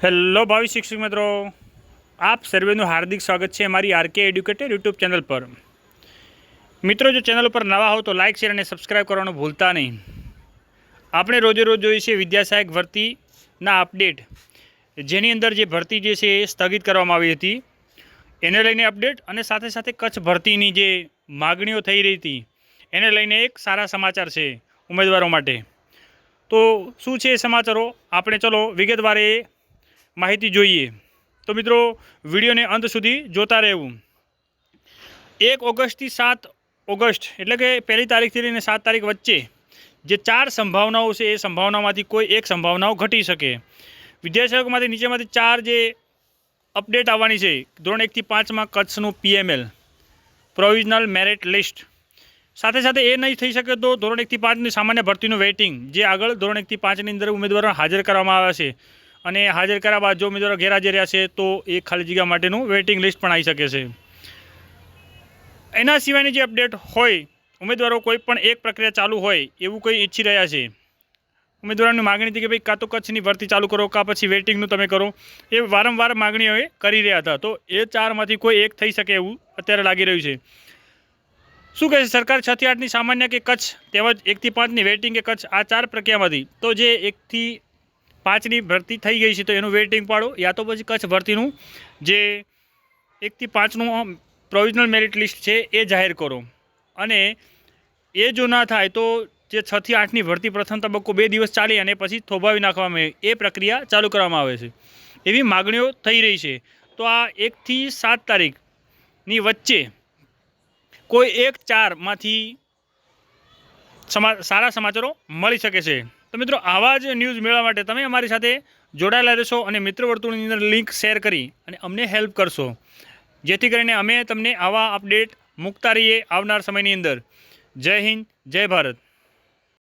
Hello ભાવિ શિક્ષક મિત્રો. આપ સર્વેનું હાર્દિક સ્વાગત છે અમારી આરકે એડ્યુકેટેડ યુટ્યુબ ચેનલ પર. મિત્રો, જો ચેનલ પર નવા હો તો લાઇક શેર અને સબસ્ક્રાઈબ કરવાનું ભૂલતા નહીં. આપણે રોજે રોજ જોઈએ છીએ વિદ્યાસહાયક ભરતીના અપડેટ. જેની અંદર જે ભરતી જે છે એ સ્થગિત કરવામાં આવી હતી. એને લઈને અપડેટ અને સાથે સાથે કચ્છ ભરતીની જે માગણીઓ થઈ રહી હતી, એને લઈને એક સારા સમાચાર છે ઉમેદવારો માટે. તો શું છે એ સમાચારો? આપણે ચલો વિગતવાર માહિતી જોઈએ. તો મિત્રો, વિડીયોને અંત સુધી જોતા રહેવું. એક ઓગસ્ટથી સાત ઓગસ્ટ, એટલે કે પહેલી તારીખથી લઈને સાત તારીખ વચ્ચે જે ચાર સંભાવનાઓ છે, એ સંભાવનામાંથી કોઈ એક સંભાવનાઓ ઘટી શકે. વિદ્યાર્થીઓમાંથી નીચેમાંથી ચાર જે અપડેટ આવવાની છે, ધોરણ એકથી પાંચમાં કચ્છનું પીએમએલ પ્રોવિઝનલ મેરિટ લિસ્ટ. સાથે સાથે એ નહીં થઈ શકે તો ધોરણ એકથી પાંચની સામાન્ય ભરતીનું વેઇટિંગ, જે આગળ ધોરણ એકથી પાંચની અંદર ઉમેદવારો હાજર કરવામાં આવ્યા છે. અને હાજર કર્યા બાદ જો ઉમેદવારો ગેરહાજર રહ્યા છે, તો એ ખાલી જગ્યા માટેનું વેઇટિંગ લિસ્ટ પણ આવી શકે છે. એના સિવાયની જે અપડેટ હોય, ઉમેદવારો કોઈ પણ એક પ્રક્રિયા ચાલુ હોય, એવું કંઈ ઈચ્છી રહ્યા છે? ઉમેદવારોની માગણી હતી કે ભાઈ કાં તો કચ્છની ભરતી ચાલુ કરો, કાં પછી વેઇટિંગનું તમે કરો. એ વારંવાર માગણીઓ એ કરી રહ્યા હતા. તો એ ચારમાંથી કોઈ એક થઈ શકે એવું અત્યારે લાગી રહ્યું છે. શું કહે છે, સરકાર છ આઠની સામાન્ય કે કચ્છ? તેમજ એકથી પાંચની વેઇટિંગ કે કચ્છ? આ ચાર પ્રક્રિયામાંથી. તો જે એકથી પાંચની ભરતી થઈ ગઈ છે તો એનું વેઇટિંગ પાડો યા તો પછી કચ્છ ભરતીનું જે એકથી પાંચનું પ્રોવિઝનલ મેરિટ લિસ્ટ છે એ જાહેર કરો. અને એ જો ના થાય તો જે છથી આઠની ભરતી પ્રથમ તબક્કો બે દિવસ ચાલી અને પછી થોભાવી નાખવામાં આવે. એ પ્રક્રિયા ચાલુ કરવામાં આવે છે. એવી માગણીઓ થઈ રહી છે. તો આ એકથી સાત તારીખની વચ્ચે કોઈ એક ચારમાંથી સમા, સારા સમાચારો મળી શકે છે. તો મિત્રો, આવા જ ન્યૂઝ મેળવવા માટે તમે અમારી સાથે જોડાયેલા રહેશો અને મિત્ર વર્તુળની અંદર લિંક શેર કરી અને અમને હેલ્પ કરશો. જેથી કરીને અમે તમને આવા અપડેટ મૂકતા રહીએ આવનાર સમયની અંદર. જય હિન્દ, જય ભારત.